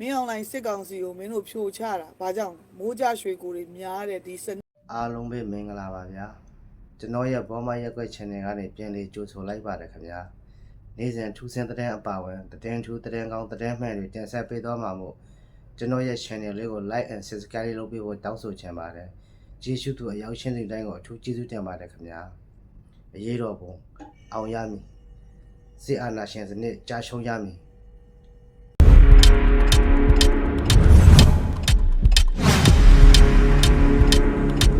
မင်းအွန်လိုင်းစစ်ကောင်စီကိုမင်းတို့ဖြိုချတာဘာကြောင့်မိုးကြရွှေကိုတွေများတဲ့ဒီစနစ်အားလုံးပဲမင်္ဂလာပါဗျာကျွန်တော်ရဲ့ဘောမရက်ကွက် channel ကနေပြန်လေးကြိုဆိုလိုက်ပါတယ်ခင်ဗျာနေ့စဉ်ထူးဆန်းတဲ့အပါဝင်တဲ့ထူးတဲ့ကောင်းတဲ့မှန်တွေတင်ဆက်ပေးသွားမှာမို့ကျွန်တော်ရဲ့ channel လေးကို like and subscribe လုပ်ပေးဖို့တောင်းဆိုချင်ပါတယ်ကျေးဇူးတူအရောက်ရှင်းတဲ့တိုင်းကိုအထူးကျေးဇူးတင်ပါတယ်ခင်ဗျာအရေးတော်ပုံအောင်ရမည်စစ်အာဏာရှင်စနစ်ကြာရှုံးရမည်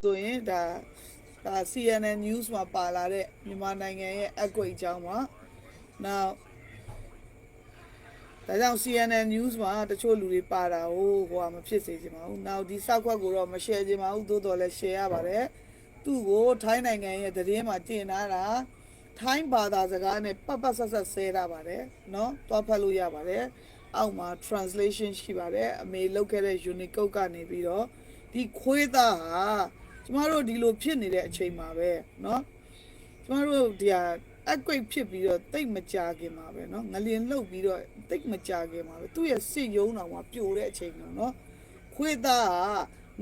ဆိုရင်ဒါဒါ CNN news မှာပါလာတဲ့မြန်မာနိုင်ငံရဲ့အကွက်အကြောင်းပါ။ Now ဒါကြောင့် CNN news မှာတချို့လူတွေပါတာဟိုဟိုကမဖြစ်စေချင်ပါဘူး။ Now ဒီစောက်ခွက်ကိုတော့မ share ချင်ပါဘူးသို့တော်လည်း share ရပါတယ်။သူ့ကိုထိုင်းနိုင်ငံရဲ့သတင်းမှာတင်ထားတာထိုင်းဘာသာစကားနဲ့ပတ်ပတ်ဆက်ဆက်ဆဲထားပါတယ်။နော်။တွားဖတ်လို့ရပါတယ်။ အောက်မှာ translation ရှိပါတယ်အမေလောက်ခဲ့တဲ့ Unicode ကနေပြီးတော့ဒီခွေးသားဟာကျမတို့ဒီလိုဖြစ်နေတဲ့အချိန်မှာပဲเนาะကျမတို့ဒီဟာအကွိတ်ဖြစ်ပြီးတော့တိတ်မကြခင်မှာပဲเนาะငလျင်လှုပ်ပြီးတော့တိတ်မကြခင်မှာပဲသူ့ရဲ့စစ်ယုံတော်မှာပြိုတဲ့အချိန်တော့เนาะခွေးသားဟာ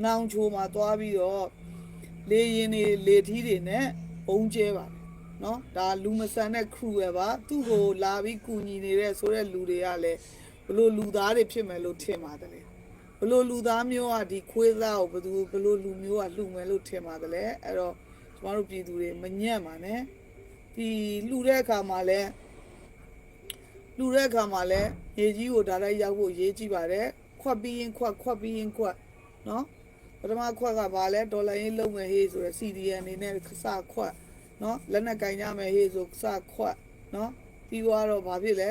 နောင်ချိုမှာသွားပြီးတော့ လေရင်တွေလေထီးတွေနဲ့ဘုံကျဲပါတယ်နော်ဒါလူမဆန်တဲ့ crew ပဲပါသူ့ကိုလာပြီးကူညီနေတဲ့ဆိုတဲ့လူတွေကလည်း ဘလို့လူသားတွေဖြစ်မယ်လို့ထင်ပါတယ်လေဘလို့လူသားမျိုးကဒီခွေးသားကိုဘယ်သူဘလို့လူမျိုးကလှူမယ်လို့ထင်ပါတယ်လေအဲ့တော့ကျမတို့ပြည်သူတွေမညံ့ပါနဲ့ဒီလှူတဲ့အခါမှာလည်းလှူတဲ့အခါမှာလည်းရေကြီးကိုဒါလိုက်ရောက်ဖို့ရေးကြည့်ပါတယ်ခွက်ပြီးရင်ခွက်ခွက်ပြီးရင်ခွက်နော်ပထမခွက်ကဘာလဲဒေါ်လာရင်းလုံးမယ်ဟေးဆိုရယ် CDN အနေနဲ့စခွက်နော်လက်နဲ့ကင်ကြမယ်ဟေးဆိုစခွက်နော်ပြီးတော့ဘာဖြစ်လဲ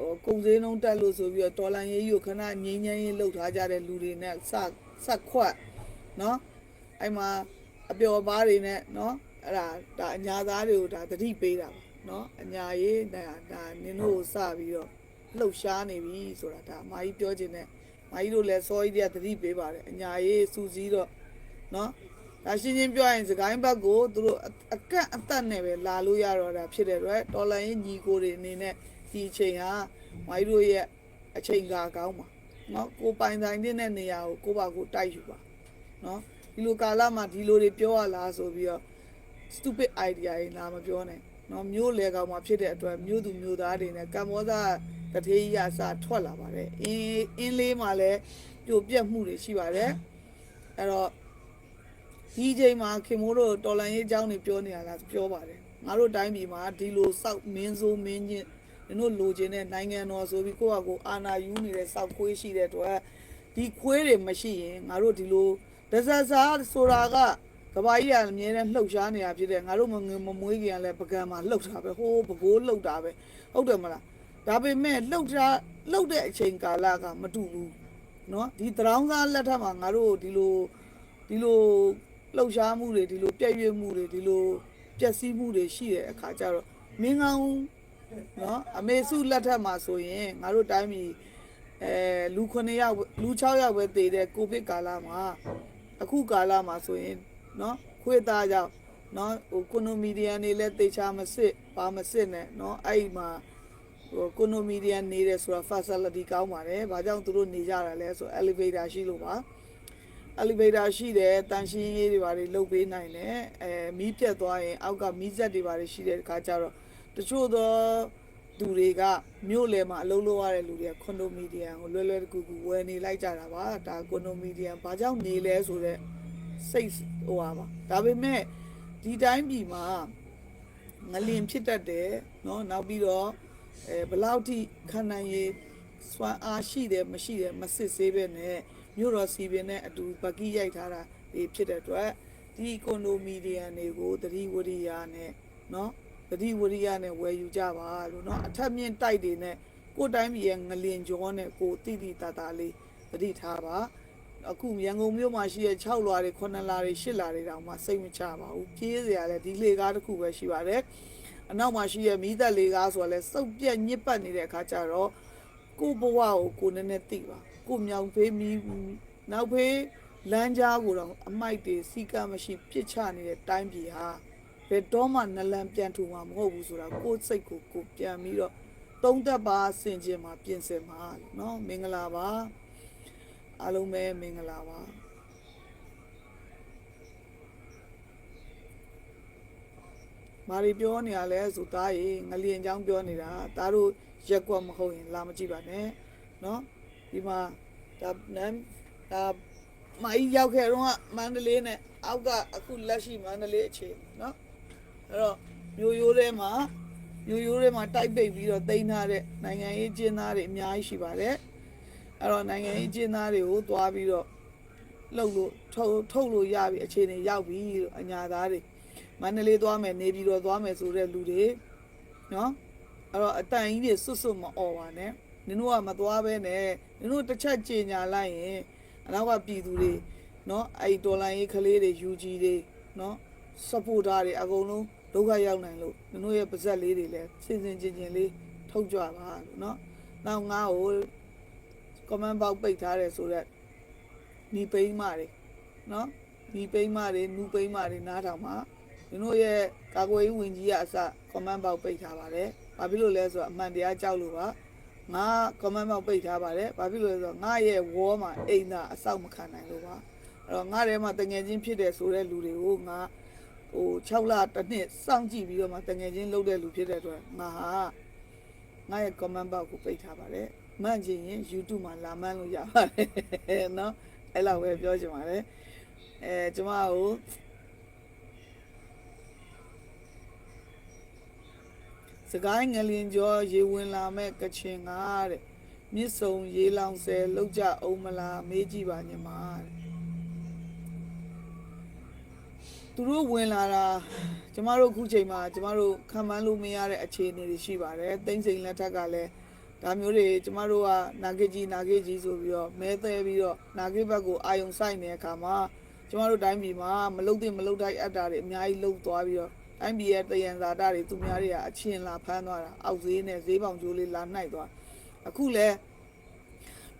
ဟိုကုံစင်းလုံးတက်လို့ဆိုပြီးတော့ဒေါ်လာရင်းကြီးကိုခဏငိမ့်ငိမ့်ရင်းလှုပ်ထားကြတဲ့လူတွေနဲ့စစခွက်နော်အဲ့မှာအပျော်ပါးတွေနဲ့နော်အဲ့ဒါဒါအညာသားတွေကိုဒါသတိပေးတာပါနော်အညာရေးဒါဒါနင်တို့ကိုစပြီးတော့လှုပ်ရှားနေပြီဆိုတာဒါအမကြီးပြောခြင်းနဲ့မာကြီးတို့လည်းစောကြီးတွေကသတိပေးပါတယ်အညာရေးစူးစီးတော့နော်ဒါရှင်းရှင်းပြောရင်စကိုင်းဘက်ကိုသူတို့အကန့်အသတ်နဲ့ပဲလာလို့ရတော့တာဖြစ်တယ် right တော်လိုင်းရင်ညီကိုတွေအနေနဲ့ ဒီအချိန်ဟာမာကြီးတို့ရဲ့အချိန်ကာကောင်းပါနော်ကိုပိုင်ဆိုင်တဲ့နေရာကိုကိုပါကိုတိုက်ယူပါနော်ဒီလိုကာလမှာဒီလိုတွေပြောရလားဆိုပြီးတော့ stupid idea တွေလာမပြောနဲ့နော်မျိုးလေကောင်မှာဖြစ်တဲ့အတွက်မျိုးသူမျိုးသားတွေနဲ့ကမ္ဘောဇတထေးကြီးအစထွက်လာပါတယ်အင်းအင်းလေးမှာလည်းပြိုပြက်မှုတွေရှိပါတယ်အဲ့တော့ဒီအချိန်မှာခင်မိုးတို့တော်လန်ရေးအကြောင်းတွေပြောနေရလားပြောပါတယ်ငါတို့တိုင်းပြည်မှာဒီလိုစောက်မင်းစိုးမင်းချင်း တို့လိုချင်တဲ့နိုင်ငံတော်ဆိုပြီးကိုယ့်ဟာကိုယ်အာဏာယူနေတဲ့စောက်ခွေးရှိတဲ့အတွက်ဒီခွေးတွေမရှိရင်ငါတို့ဒီလိုဒဇဇာဆိုတာကကဘာကြီးကအမြဲတမ်းလှုပ်ရှားနေတာဖြစ်တဲ့ငါတို့မငယ်မမွေးခင်ကလည်းပကံမှာလှုပ်တာပဲဟိုးပကိုးလှုပ်တာပဲဟုတ်တယ်မလား ဒါပေမဲ့လှုပ်ထားလှုပ်တဲ့အချိန်ကာလကမတူဘူးเนาะဒီတရောင်းသားလက်ထက်မှာငါတို့ဒီလိုဒီလိုလှုပ်ရှားမှုတွေဒီလိုပြည့်ရွက်မှုတွေဒီလိုပျက်စီးမှုတွေရှိတဲ့အခါကျတော့မင်းကောင်း နော်အမေစုလက်ထက်မှာဆိုရင်ငါတို့တိုင်းပြည်အဲလူ9ယောက်လူ6ယောက်ပဲတည်တဲ့ကိုဗစ်ကာလမှာအခုကာလမှာဆိုရင်နော်ခွေသားကြောင့်နော်ဟိုကိုနိုမီဒီယန်နေလဲတေချာမစစ်ပါမစစ်နဲ့နော်အဲ့ဒီမှာဟိုကိုနိုမီဒီယန်နေတယ်ဆိုတာ facility ကောင်းပါတယ်။ဘာကြောင့်သူတို့နေကြတာလဲဆို elevator ရှိလို့ပါ။ elevator ရှိတယ်တန်ရှင်းရေးတွေဘာတွေလုပ်ပေးနိုင်တယ်။အဲမီးပြတ်သွားရင်အောက်ကမီးစက်တွေဘာတွေရှိတဲ့အခါကျတော့ တချို့သောသူတွေကမြို့လယ်မှာအလုပ်လုပ်ရတဲ့လူတွေကကွန်ဒိုမီဒီယန်ကိုလွယ်လွယ်ကူကူဝယ်နေလိုက်ကြတာပါ။ဒါကွန်ဒိုမီဒီယန်ဘာကြောင့်နေလဲဆိုတော့စိတ်ဟိုပါပါ။ဒါပေမဲ့ဒီတိုင်းပြည်မှာငလင်ဖြစ်တတ်တယ်เนาะနောက်ပြီးတော့ အဲဘယ်လောက်ထိခံနိုင်ရည်စွမ်းအားရှိတယ်မရှိတယ်မစစ်ဆေးပဲနဲ့မြို့တော်စီပင်နဲ့အတူပကီရိုက်ထားတာဒီဖြစ်တဲ့အတွက်ဒီကွန်ဒိုမီဒီယန်တွေကိုသတိဝရိယနဲ့เนาะ သတိဝရိယနဲ့ဝယ်ယူကြပါလို့เนาะအထက်မြင့်တိုက်တွေနဲ့ကိုယ်တိုင်းပြည်ရဲ့ငလင်ကြောနဲ့ကိုတိတိတတာလေးသတိထားပါအခုရန်ကုန်မြို့မှာရှိတဲ့6လွာတွေ9လွာတွေ10လွာတွေတောင်မှစိတ်မချပါဘူးပြေးစရာလည်းဒီလေကားတစ်ခုပဲရှိပါတယ် အနောက်မှာရှိရဲ့မီးသက်လေးကားဆိုတာလဲစုပ်ပြက်ညစ်ပတ်နေတဲ့အခါကျတော့ကိုယ့်ဘဝကိုကိုယ်နည်းနည်းသိပါကိုယ်မြောင်ဖေးမီးနောက်ဖေးလမ်းကြားကိုတော့အမိုက်တွေစီကမရှိပြစ်ချနေတဲ့တိုင်းပြည်ဟာ ဘယ်တော့မှနလန်ပြန်ထူမှာမဟုတ်ဘူးဆိုတာကိုယ်စိတ်ကိုကိုယ်ပြန်ပြီးတော့ သုံးသက်ပါဆင်ခြင်မှာပြင်ဆင်မှာเนาะမင်္ဂလာပါအားလုံးပဲမင်္ဂလာပါမာရီပြောနေရလဲဆိုသားရေငလျင်ချောင်းပြောနေတာသားတို့ရက်ကွက်မဟုတ်ရင်လာမကြည့်ပါနဲ့เนาะဒီမှာဒါနမ်ဒါမအီးရောက်ခဲ့တော့ကမန္တလေးနဲ့အောက်ကအခုလက်ရှိမန္တလေးအခြေเนาะ အဲ့တော့မျိုးရိုးထဲမှာမျိုးရိုးထဲမှာတိုက်ပိတ်ပြီးတော့တင်ထားတဲ့နိုင်ငံရေးကျင်းသားတွေအများကြီးရှိပါတယ်အဲ့တော့နိုင်ငံရေးကျင်းသားတွေကိုသွားပြီးတော့လှုပ်လို့ထုတ်ထုတ်လို့ရပြီအခြေအနေရောက်ပြီလို့အညာသားတွေမန္တလေးသွားမယ်နေပြည်တော်သွားမယ်ဆိုတဲ့လူတွေနော်အဲ့တော့အတန်ကြီးတွေစွတ်စွတ်မអော်ပါနဲ့နင်တို့ကမသွားပဲနဲ့နင်တို့တစ်ချက်ကြင်ညာလိုက်ရင်အနောက်ကပြည်သူတွေနော်အဲ့ဒီဒေါ်လာရေးကလေးတွေ UG တွေနော် supporter တွေအကုန်လုံး ဒုက္ခရောက်နိုင်လို့နင်တို့ရဲ့ပါဇက်လေးတွေလည်းစင်စင်ကျင်ကျင်လေးထုတ်ကြပါလို့နော်နောက်ငါ့ကို comment box ပိတ်ထားတယ်ဆိုတော့ဒီပိန်းမတွေနော်ဒီပိန်းမတွေနူပိန်းမတွေနားထောင်မှာနင်တို့ရဲ့ကာကွယ်ရေးဝန်ကြီးကအစ comment box ပိတ်ထားပါတယ်ဘာဖြစ်လို့လဲဆိုတော့အမှန်တရားကြောက်လို့ပါငါ comment box ပိတ်ထားပါတယ်ဘာဖြစ်လို့လဲဆိုတော့ငါရဲ့ wall မှာအိမ်သာအဆောက်မခံနိုင်လို့ပါအဲ့တော့ငါထဲမှာတငယ်ချင်းဖြစ်တယ်ဆိုတဲ့လူတွေကိုငါ ဟို6လတစ်နှစ်စောင့်ကြည့်ပြီးတော့မှတငယ်ချင်းလုပ်တဲ့လူဖြစ်တဲ့အတွက်ငါဟာငါရဲ့ comment box ကိုပိတ်ထားပါတယ်။မှန်ချင်ရင် YouTube မှာလာမှန်းလို့ရပါတယ်။နော်အဲ့လောက်ပဲပြောချင်ပါတယ်။အဲကျမကိုစကိုင်းငလင်ကျော်ရေဝင်လာမဲ့ကချင်ကတဲ့မြစ်စုံရေလောင်ဆယ်လောက်ကြအောင်မလားမေးကြည့်ပါညီမတဲ့ သူတို့ဝင်လာတာကျမတို့အခုချိန်မှာကျမတို့ခံမှန်းလို့မရတဲ့အခြေအနေတွေရှိပါတယ်တိမ့်စိန်လက်ထက်ကလည်းဒါမျိုးတွေကျမတို့ကနာဂေကြီးနာဂေကြီးဆိုပြီးတော့မဲသေးပြီးတော့နာဂေဘက်ကိုအာယုံဆိုင်နေတဲ့အခါမှာကျမတို့တိုင်းပြည်မှာမလုတ်တဲ့မလုတ်တိုက်အပ်တာတွေအများကြီးလုတ်သွားပြီးတော့တိုင်းပြည်ရဲ့တယံဇာတာတွေသူများတွေကအချင်းလာဖမ်းသွားတာအောက်ဈေးနဲ့ဈေးပေါင်ကျိုးလေးလာနှိုက်သွားအခုလည်း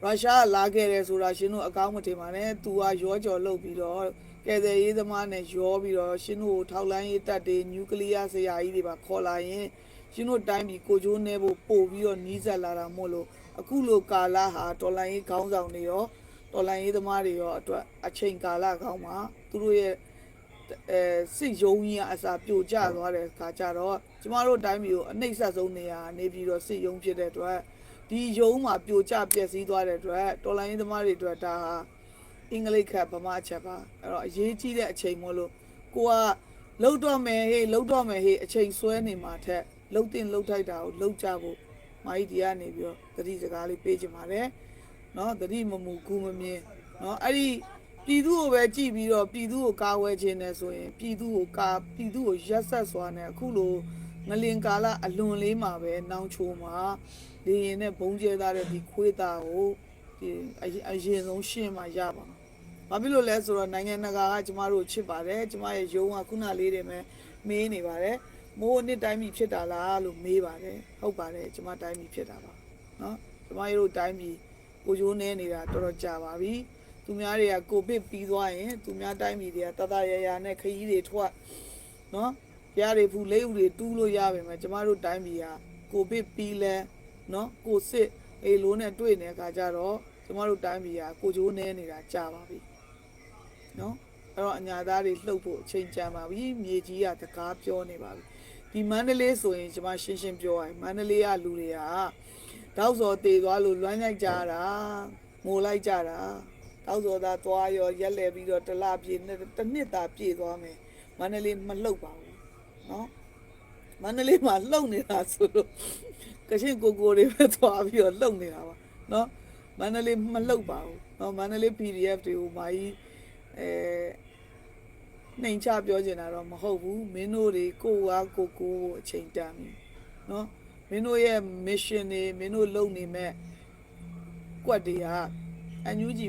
ရုရှားကလာခဲ့တယ်ဆိုတာရှင်တို့အကောင်းမထင်ပါနဲ့။ तू ကရောကြော်လုတ်ပြီးတော့ ကယ်ဆယ်ရေးသမားနဲ့ရောပြီးတော့ရှင်တို့ကိုထောက်လန်းရေးတပ်တွေနျူကလ িয়ার ဆရာကြီးတွေပါခေါ်လာရင်ရှင်တို့တိုင်းပြည်ကိုကျိုးနေဖို့ပို့ပြီးတော့နီးစပ်လာတာမို့လို့အခုလိုကာလဟာတော်လိုင်းရေးခေါင်းဆောင်တွေရောတော်လိုင်းရေးသမားတွေရောအတွက်အချိန်ကာလကောင်းမှာသူတို့ရဲ့အဲစစ်ယုံကြီးကအစာပြိုကျသွားတဲ့အခါကျတော့ကျမတို့တိုင်းပြည်ကိုအနှိမ့်ဆက်ဆုံးနေရာနေပြီးတော့စစ်ယုံဖြစ်တဲ့အတွက်ဒီယုံမှာပြိုကျပျက်စီးသွားတဲ့အတွက်တော်လိုင်းရေးသမားတွေအတွက်ဒါဟာ အင်္ဂလိပ်ခတ်ဗမာချက်ပါအဲ့တော့အရေးကြီးတဲ့အချိန်မို့လို့ကိုကလှုပ်တော့မယ်ဟေးလှုပ်တော့မယ်ဟေးအချိန်ဆွဲနေမှာထက်လှုပ်တင်လှုပ်ထိုက်တာကိုလှုပ်ကြဖို့မာကြီးဒီကနေပြီးတော့တတိစကားလေးပေးချင်ပါတယ်နော်တတိမမူကူမမြင်နော်အဲ့ဒီပြည်သူကိုပဲကြည်ပြီးတော့ပြည်သူကိုကာဝယ်ခြင်းနဲ့ဆိုရင်ပြည်သူကိုကာပြည်သူကိုရက်ဆက်စွာနဲ့အခုလိုငလင်ကာလအလွန်လေးမှာပဲနောင်ချိုမှာလေရင်နဲ့ဘုံကျဲသားတဲ့ဒီခွေးသားကိုဒီအရင်အရင်ဆုံးရှင်းမှရပါမှာ။ ဘာဖြစ်လို့လဲဆိုတော့နိုင်ငံတကာကကျမတို့ချစ်ပါတယ်။ကျမရဲ့ယုံကခုနလေးတွေမဲ့မေးနေပါတယ်။မိုးနှစ်တိုင်းပြည်ဖြစ်တာလားလို့မေးပါတယ်။ဟုတ်ပါတယ်ကျမတိုင်းပြည်ဖြစ်တာပါ။နော်။ကျမတို့တိုင်းပြည်ကိုရိုးနေနေတာတော်တော်ကြာပါပြီ။သူများတွေကကိုဗစ်ပြီးသွားရင်သူများတိုင်းပြည်တွေကတတရရနဲ့ခရီးတွေထွက်နော်။ရတွေဖူလေးဦးတွေတူးလို့ရပါမယ်ကျမတို့တိုင်းပြည်ကကိုဗစ်ပြီးလဲနော်ကိုစစ်အေလိုးနဲ့တွေ့နေတဲ့အခါကျတော့ကျမတို့တိုင်းပြည်ကကိုချိုးနေနေတာကြာပါပြီ နော်အဲ့တော့အညာသားတွေလှုပ်ဖို့အချိန်ကြာပါပြီမြေကြီးကတကားပြောနေပါပြီဒီမန္တလေးဆိုရင်ကျွန်မရှင်းရှင်းပြောရရင်မန္တလေးကလူတွေကတောက်စော်တေသွားလို့လွမ်းလိုက်ကြတာငိုလိုက်ကြတာတောက်စော်သားသွားရောရက်လဲပြီးတော့တလပြေတစ်နှစ်သာပြေသွားမယ်မန္တလေးမလှုပ်ပါဘူးနော်မန္တလေးမှာလှုပ်နေတာဆိုလို့ကရှင်ကိုကိုတွေပဲသွားပြီးတော့လှုပ်နေတာပါနော်မန္တလေးမလှုပ်ပါဘူးနော်မန္တလေး PDF တွေကိုမာကြီး အဲနှိမ်ချပြောချင်တာတော့မဟုတ်ဘူးမင်းတို့တွေကိုယ်ကကိုကိုကိုအချိန်တန်ပြီနော်မင်းတို့ရဲ့ mission တွေမင်းတို့လုပ်နေမဲ့ကွက်တွေကအန်ယူဂျီ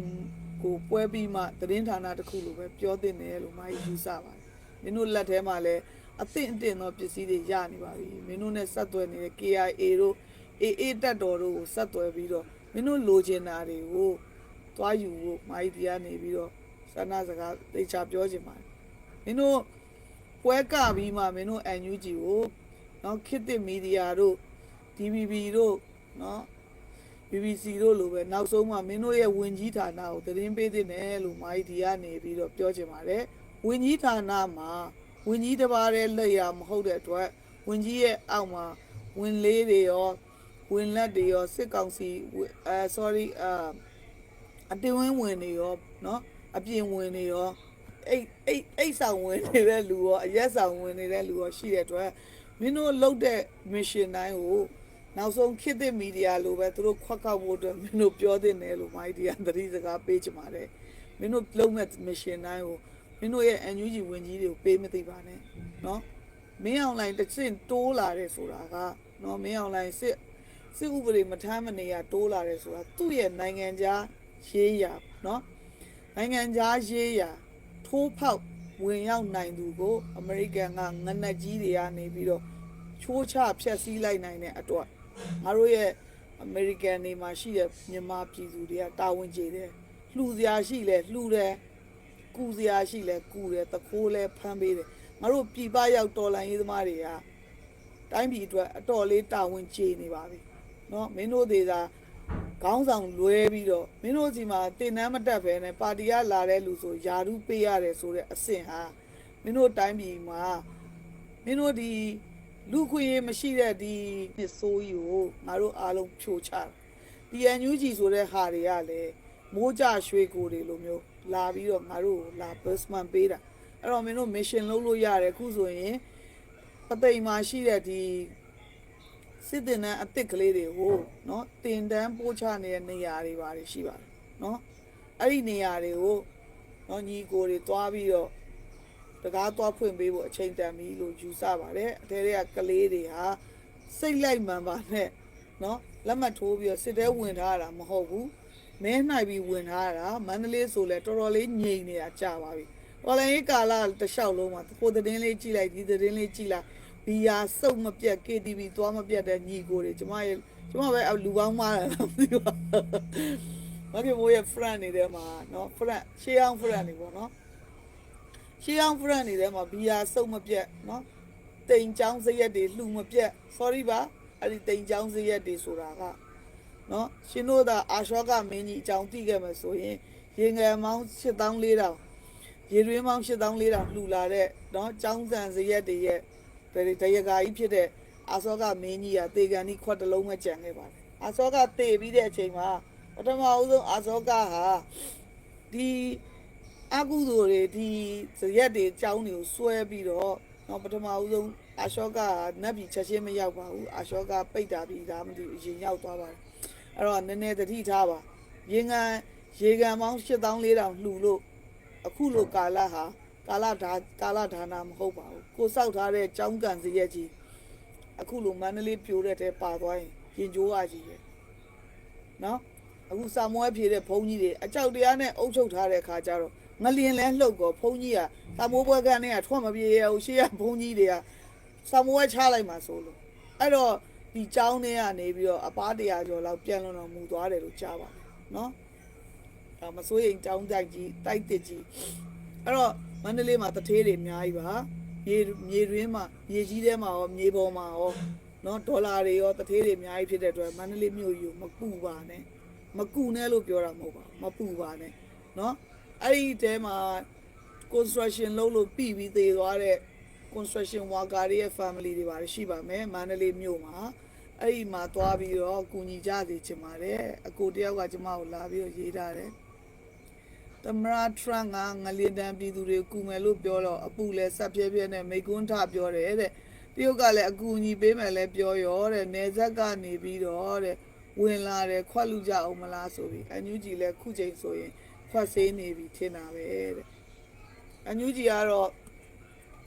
ကိုပွဲပြီးမှသတင်းဌာနတစ်ခုလိုပဲပြောသင့်တယ်လို့မအီယူဆပါတယ်မင်းတို့လက်ထဲမှာလည်းအသင့်အင့်သောပစ္စည်းတွေရနေပါပြီမင်းတို့နဲ့ဆက်သွယ်နေတဲ့ KIA တို့ AA တက်တော်တို့ကိုဆက်သွယ်ပြီးတော့မင်းတို့လိုချင်တာတွေကိုသွားယူဖို့မိုက်ဒီကနေပြီးတော့ ဆန္ဒစကားသိချပြောချင်ပါတယ်မင်းတို့ပွဲကပြီးမှမင်းတို့ NUG ကိုနော်ခေတ်သစ်မီဒီယာတို့ဒီ DBB တို့နော် BBC တို့လိုပဲနောက်ဆုံးမှမင်းတို့ရဲ့ဝင်ကြီးဌာနကိုသတင်းပေးတဲ့နယ်လို့မာကြီးဒီကနေပြီးတော့ပြောချင်ပါတယ်ဝင်ကြီးဌာနမှာဝင်ကြီးတစ်ပါးရဲ့လက်ရမဟုတ်တဲ့အတွက်ဝင်ကြီးရဲ့အောက်မှာဝင်လေးတွေရောဝင်လက်တွေရောစစ်ကောင်စီဝင်အဲ sorry အာအတင်းဝင်ဝင်တွေရောနော် အပြင်ဝင်တွေရောအိတ်အိတ်အိတ်ဆောင်ဝင်နေတဲ့လူရောအရက်ဆောင်ဝင်နေတဲ့လူရောရှိတဲ့အတွက်မင်းတို့လုပ်တဲ့ mission တိုင်းကို နောက်ဆုံးခေတ်သစ်မီဒီယာလိုပဲသူတို့ခွက်ခောက်ဖို့အတွက်မင်းတို့ပြောသင့်တယ်လို့မိုက်ဒီယာသတိစကားပေးချင်ပါတယ်မင်းတို့လုံးမဲ့ mission တိုင်းကိုမင်းတို့ရဲ့ NUG ဝင်ကြီးတွေကိုပေးမသိပါနဲ့เนาะမင်းအောင်လိုင်းတစ်စင်တိုးလာတယ်ဆိုတာကเนาะမင်းအောင်လိုင်းစစ်စစ်ဥပဒေမထမ်းမနေရတိုးလာတယ်ဆိုတာသူ့ရဲ့နိုင်ငံခြားရေးရာเนาะ နိုင်ငံခြားရေးရာထိုးဖောက်ဝင်ရောက်နိုင်သူကိုအမေရိကန်ကငနက်ကြီးတွေကနေပြီးတော့ ချိုးချဖျက်ဆီးလိုက်နိုင်တဲ့အတွက်ငါတို့ရဲ့အမေရိကန်နေမှာရှိတဲ့မြန်မာပြည်သူတွေကတာဝန်ကျေတယ်လှူစရာရှိလဲလှူတယ်ကူစရာရှိလဲကူတယ်တခိုးလဲဖမ်းပေးတယ်ငါတို့ပြည်ပရောက်တော်လိုင်းရေးသမားတွေကတိုင်းပြည်အတွက်အတော်လေးတာဝန်ကျေနေပါပြီเนาะမင်းတို့တွေသာ ခေါင်းဆောင်လွဲပြီးတော့မင်းတို့စီမှာတင်နန်းမတက်ပဲနဲ့ပါတီကလာတဲ့လူဆိုယာရုပေးရတယ်ဆိုတဲ့အဆင့်ဟာမင်းတို့တိုင်းပြည်မှာမင်းတို့ဒီလူခွေမရှိတဲ့ဒီနှစ်ဆိုးကြီးကိုငါတို့အားလုံးဖြိုချတာဒီအန်ယူဂျီဆိုတဲ့ဟာတွေကလည်းမိုးကြရွှေကိုတွေလိုမျိုးလာပြီးတော့ငါတို့ကိုလာဘတ်စမန်ပေးတာအဲ့တော့မင်းတို့ mission လုပ်လို့ရတယ်အခုဆိုရင်ပသိမ်မှာရှိတဲ့ဒီ စစ်တင်တန်းအစ်စ်ကလေးတွေကိုနော်တင်တန်းပို့ချနေတဲ့နေရာတွေပါတယ်ရှိပါတယ်နော်အဲ့ဒီနေရာတွေကိုနော်ညီကိုတွေသွားပြီးတော့တကားသွားဖွင့်ပေးဖို့အချိန်တန်ပြီလို့ယူဆပါတယ်အထဲတွေကကလေးတွေဟာစိတ်လိုက်မှန်ပါနဲ့နော်လက်မှတ်ထိုးပြီးတော့စစ်တဲဝင်ထားတာမဟုတ်ဘူးမဲနိုင်ပြီးဝင်ထားတာမန္တလေးဆိုလဲတော်တော်လေးငြိမ်နေတာကြာပါပြီတော်လည်းကာလတလျှောက်လုံးမှာကိုသတင်းလေးကြည့်လိုက်ဒီသတင်းလေးကြည့်လိုက် ဘီယာစုပ်မပြတ် KTV သွားမပြတ်တဲ့ညီကိုတွေကျမရဲ့ကျမပဲလူပေါင်းမားတယ်လားမသိပါဘူးမခင်မိုးရဲ့ friend နေတယ်မှာเนาะ friend ရှေးအောင် friend နေပေါ့เนาะ ရှေးအောင် friend တွေထဲမှာဘီယာစုပ်မပြတ်เนาะတိမ်ချောင်းစရက်တွေလှူမပြတ် sorry ပါအဲ့ဒီတိမ်ချောင်းစရက်တွေဆိုတာကเนาะရှင်တို့သာအာရှောကမင်းကြီးအကြောင်းသိခဲ့မှာဆိုရင်ရေငယ်မောင်း8400ရေရွေးမောင်း8400လှူလာတဲ့เนาะចောင်းဆန်စရက်တွေရဲ့ တရကာကြီးဖြစ်တဲ့အာစောကမင်းကြီးကတေကန်ဒီခွက်တစ်လုံးပဲကြံခဲ့ပါတယ်အာစောကတေပြီးတဲ့အချိန်မှာပထမအဆုံးအာစောကဟာဒီအကုသိုလ်တွေဒီဇရက်တွေအကြောင်းတွေကိုစွဲပြီးတော့တော့ပထမဦးဆုံးအာရှောကနတ်ပြည်ချက်ချင်းမရောက်ပါဘူးအာရှောကပိတ်တာပြီးဒါမှမသိဘူးအရင်ရောက်သွားပါတယ်အဲ့တော့နည်းနည်းသတိထားပါရေငံရေငံပေါင်း8400လှူလို့အခုလိုကာလဟာ ကာလဒါကာလဒါနာမဟုတ်ပါဘူးကိုစောက်ထားတဲ့ចောင်းကန်စရက်ကြီးအခုလိုမန္တလေးပြိုတဲ့တဲပါသွားရင်ရင်ကျိုးအားကြီးပဲနော်အခုစာမွဲဖြေတဲ့ဘုန်းကြီးတွေအကြောက်တရားနဲ့အုပ်ချုပ်ထားတဲ့အခါကျတော့ငလျင်လဲလှုပ်တော့ဘုန်းကြီးကစာမိုးပွဲကနေကထွက်မပြေရဘူးရှေ့ကဘုန်းကြီးတွေကစာမိုးပွဲချလိုက်မှာဆိုလို့အဲ့တော့ဒီចောင်းထဲကနေပြီးတော့အပားတရားကျော်လောက်ပြန်လွန်တော်မူသွားတယ်လို့ကြားပါတယ်နော်ဒါမစိုးရင်ចောင်းတိုက်ကြီးတိုက်တစ်ကြီးအဲ့တော့ မန္တလေးမှာတထေးတွေအများကြီးပါမြေမြေတွင်းမှာမြေကြီးထဲမှာရောမြေပေါ်မှာရောနော်ဒေါ်လာတွေရောတထေးတွေအများကြီးဖြစ်တဲ့အတွက်မန္တလေးမြို့ကြီးကိုမပူပါနဲ့မကူနဲ့လို့ပြောတာမဟုတ်ပါဘူးမပူပါနဲ့နော်အဲ့ဒီတဲမှာ construction လုပ်လို့ပြီးပြီးသေသွားတဲ့ construction worker တွေရဲ့ family တွေပါတယ်ရှိပါမယ်မန္တလေးမြို့မှာအဲ့ဒီမှာသွားပြီးတော့ကူညီကြစေချင်ပါတယ်အကိုတယောက်ကကျမကိုလာပြီးတော့ရေးထားတယ် သမရာထရန့်ကငလင်တန်ပြည်သူတွေကူမယ်လို့ပြောတော့အပူလဲဆက်ပြဲပြဲနဲ့မိကွန်းထပြောတယ်တဲ့တရုတ်ကလည်းအကူအညီပေးမယ်လဲပြောရောတဲ့နေဆက်ကနေပြီးတော့တဲ့ဝင်လာတယ်ခွက်လူကြအောင်မလားဆိုပြီးအန်ယူဂျီလည်းခုချိန်ဆိုရင်ခွက်ဆေးနေပြီထင်တာပဲတဲ့အန်ယူဂျီကတော့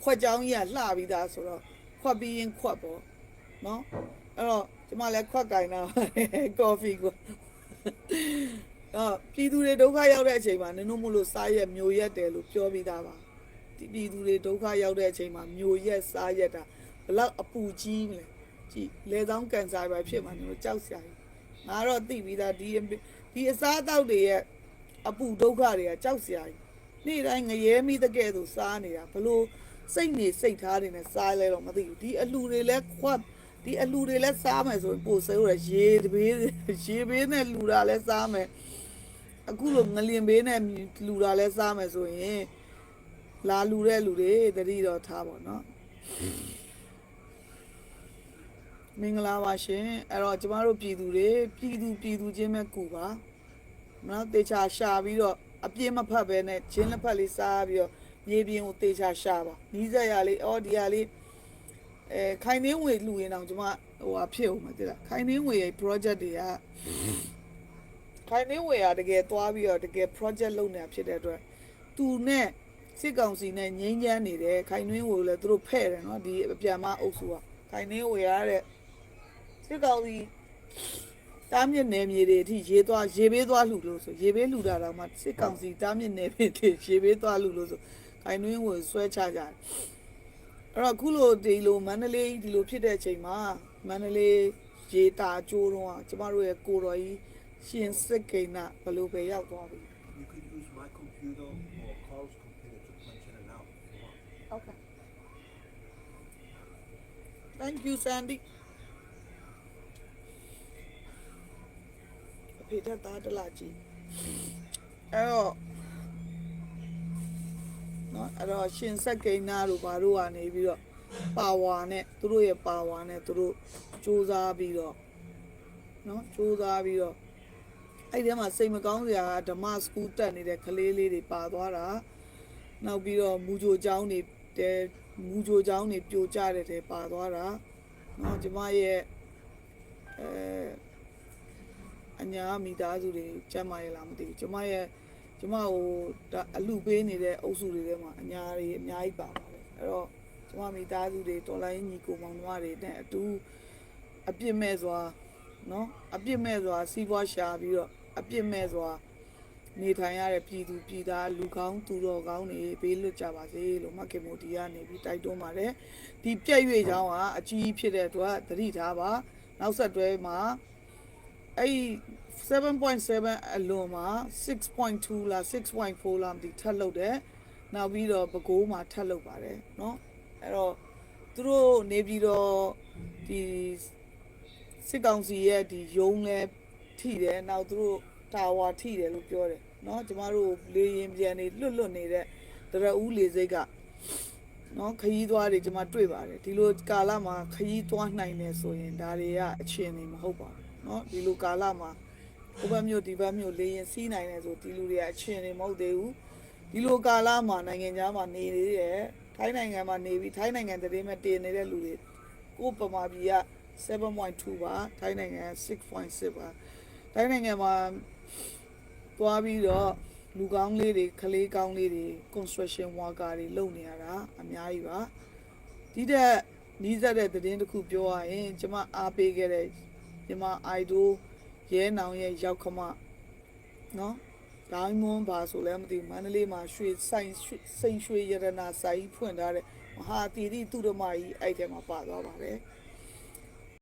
ခွက်ကြောင်းကြီးကလှပြီးသားဆိုတော့ခွက်ပြီးရင်ခွက်ပေါ့နော်အဲ့တော့ကျမလည်းခွက်ကင်တာကော်ဖီကို အော်ပြည်သူတွေဒုက္ခရောက်တဲ့အချိန်မှာနင်တို့မလို့စားရက်မျိုးရက်တယ်လို့ပြောပြီးသားပါဒီပြည်သူတွေဒုက္ခရောက်တဲ့အချိန်မှာမျိုးရက်စားရက်တာဘလောက်အပူကြီးမလဲကြည်လေဆောင်ကန်ဆာပဲဖြစ်မှာနင်တို့ကြောက်စရာကြီးငါတော့သိပြီးသားဒီဒီအစားအသောက်တွေရဲ့အပူဒုက္ခတွေကကြောက်စရာကြီးနေ့တိုင်းငရဲမိတကဲ့သို့စားနေတာဘလို့စိတ်နေစိတ်ထားတွေနဲ့စားလဲတော့မသိဘူးဒီအလှူတွေလဲခွတ်ဒီအလူတွေလည်းစားမယ်ဆိုရင်ပိုဆိုးရရေတပေးရေဘေးနဲ့လူတာလည်းစားမယ် အခုလိုငလင်ဘေးနဲ့လူတာလည်းစားမယ်ဆိုရင်လာလူတဲ့လူတွေတတိတော့ထားပါတော့မင်္ဂလာပါရှင်အဲ့တော့ကျမတို့ပြည်သူတွေပြည်သူပြည်သူချင်းပဲကူပါနော်တေချာရှာပြီးတော့အပြင်းမဖတ်ပဲနဲ့ချင်းလက်ဖက်လေးစားပြီးတော့မြေပြင်ကိုတေချာရှာပါနီးစက်ရလေးအော်ဒီရလေးအဲခိုင်နှင်းဝေလှူရင်တော့ကျွန်မဟိုဟာဖြစ်အောင်မသိလားခိုင်နှင်းဝေရဲ့ project တွေက ခိုင်နှင်းဝေကတကယ်သွားပြီးတော့တကယ် project လုပ်နေတာဖြစ်တဲ့အတွက်သူနဲ့စစ်ကောင်စီနဲ့ငြိမ်းချမ်းနေတယ်ခိုင်နှင်းဝေကိုလည်းသူတို့ဖဲ့တယ်နော်ဒီအပြန်မအုပ်စုကခိုင်နှင်းဝေရတဲ့စစ်ကောင်စီတားမြစ်နယ်မြေတွေအထိရေးသွားရေးပေးသွားလှူလို့ဆိုရေးပေးလှူတာတော့မှစစ်ကောင်စီတားမြစ်နယ်မြေတွေရေးပေးသွားလှူလို့ဆိုခိုင်နှင်းဝေဆွဲချကြတယ်အဲ့တော့အခုလိုဒီလိုမန္တလေးဒီလိုဖြစ်တဲ့အချိန်မှာမန္တလေးရေတာကျိုးတော့ကျမတို့ရဲ့ကိုတော်ကြီး ရှင်စစ်ကိန်းနာဘယ်လိုပဲရောက်သွားပြီ You could use my computer or Carl's computer to punch in and out if you want. Okay Thank you Sandy အဖေတက်သားတလာကြည့်အဲ့တော့နော်အဲ့တော့ရှင်ဆက်ကိန်းနာတို့ဘာတို့ကနေပြီးတော့ပါဝါနဲ့သူတို့ရဲ့ပါဝါနဲ့သူတို့စူးစမ်းပြီးတော့နော်စူးစမ်းပြီးတော့ အဲ့ဒီထဲမှာစိတ်မကောင်းစရာကဓမ္မစကူးတက်နေတဲ့ကလေးလေးတွေပါသွားတာနောက်ပြီးတော့မူဂျိုကျောင်းတွေတဲမူဂျိုကျောင်းတွေပြိုကျတဲ့တဲပါသွားတာနော်ကျမရဲ့အဲအညာမိသားစုတွေကျမ်းမာရလားမသိဘူးကျမရဲ့ကျမဟိုဒါအလူပေးနေတဲ့အုပ်စုတွေထဲမှာအညာတွေအများကြီးပါပါတယ်အဲ့တော့ကျမမိသားစုတွေတော်လိုင်းညီကိုမောင်နှမတွေနဲ့အတူအပြစ်မဲ့စွာနော်အပြစ်မဲ့စွာစီးပွားရှာပြီးတော့ အပြစ်မဲ့စွာနေထိုင်ရတဲ့ပြည်သူပြည်သားလူကောင်းသူတော်ကောင်းတွေဘေးလွတ်ကြပါစေလို့မက်ကေမိုဒီကနေပြီးတိုက်တွန်းပါတယ်ဒီပြက်ရွေချောင်းကအကြီးဖြစ်တဲ့အတွက်သတိထားပါနောက်ဆက်တွဲမှာ အဲ့7.7အလွန်မှာ6.2လား6.4လားမသိထပ်လုပ်တယ်နောက်ပြီးတော့ပဲကိုးမှာထပ်လုပ်ပါတယ်เนาะအဲ့တော့သူတို့နေပြီးတော့ဒီစစ်ကောင်စီရဲ့ဒီယုံလဲ ထိတယ်နောက်သူတို့တာဝါထိတယ်လို့ပြောတယ်เนาะကျမတို့လေရင်ပြန်နေလွတ်လွတ်နေတဲ့တရဦးလေစိတ်ကနော်ခရီးသွားတွေကျွန်မတွေ့ပါတယ်ဒီလိုကာလမှာခရီးသွားနိုင်တယ်ဆိုရင်ဒါတွေကအခြေအနေမဟုတ်ပါဘူးเนาะဒီလိုကာလမှာဟိုဘက်မြို့ဒီဘက်မြို့လေရင်စီးနိုင်တယ်ဆိုဒီလူတွေကအခြေအနေမဟုတ်သေးဘူးဒီလိုကာလမှာနိုင်ငံခြားမှာနေနေတယ်ထိုင်းနိုင်ငံမှာနေပြီးထိုင်းနိုင်ငံတည်းမဲ့တည်နေတဲ့လူတွေကိုပမာပြည်က7.2ပါထိုင်းနိုင်ငံ6.6ပါ ထိုင်းနိုင်ငံမှာသွားပြီးတော့လူကောင်းလေးတွေကလေးကောင်းလေးတွေ construction worker တွေလုပ်နေရတာအများကြီးပါဒီတဲ့နီးစပ်တဲ့သတင်းတစ်ခုပြောရရင်ကျမအားပေးခဲ့တဲ့ကျမ idol ရဲနောင်ရဲ့ရောက်ခမနော်ဒိုင်းမွန်ပါဆိုလည်းမသိဘူးမန္တလေးမှာရွှေဆိုင်ရွှေစိန်ရွှေရတနာဆိုင်ဖွင့်ထားတဲ့မဟာတီတိသူရမကြီးအဲ့ထဲမှာပါသွားပါတယ်